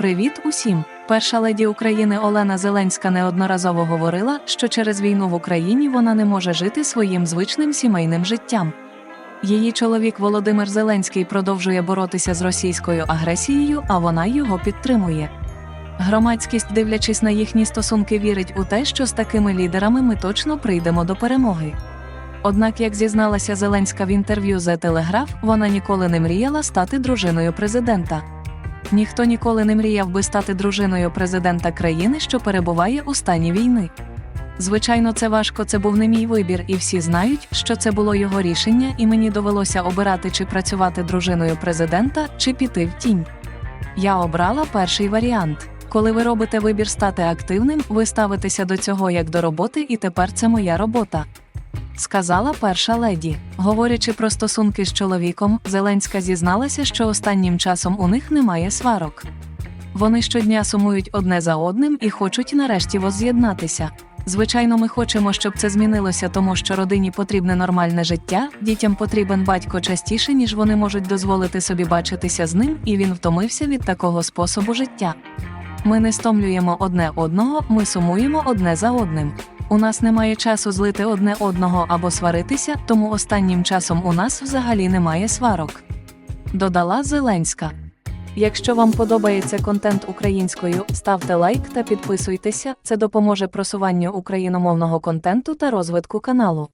Привіт усім! Перша леді України Олена Зеленська неодноразово говорила, що через війну в Україні вона не може жити своїм звичним сімейним життям. Її чоловік Володимир Зеленський продовжує боротися з російською агресією, а вона його підтримує. Громадськість, дивлячись на їхні стосунки, вірить у те, що з такими лідерами ми точно прийдемо до перемоги. Однак, як зізналася Зеленська в інтерв'ю The Telegraph, вона ніколи не мріяла стати дружиною президента. Ніхто ніколи не мріяв би стати дружиною президента країни, що перебуває у стані війни. Звичайно, це важко, це був не мій вибір, і всі знають, що це було його рішення, і мені довелося обирати, чи працювати дружиною президента, чи піти в тінь. Я обрала перший варіант. Коли ви робите вибір стати активним, ви ставитеся до цього як до роботи, і тепер це моя робота. Сказала перша леді. Говорячи про стосунки з чоловіком, Зеленська зізналася, що останнім часом у них немає сварок. Вони щодня сумують одне за одним і хочуть нарешті возз'єднатися. Звичайно, ми хочемо, щоб це змінилося, тому що родині потрібне нормальне життя, дітям потрібен батько частіше, ніж вони можуть дозволити собі бачитися з ним, і він втомився від такого способу життя. Ми не стомлюємо одне одного, ми сумуємо одне за одним. У нас немає часу злити одне одного або сваритися, тому останнім часом у нас взагалі немає сварок. Додала Зеленська. Якщо вам подобається контент українською, ставте лайк та підписуйтеся, це допоможе просуванню україномовного контенту та розвитку каналу.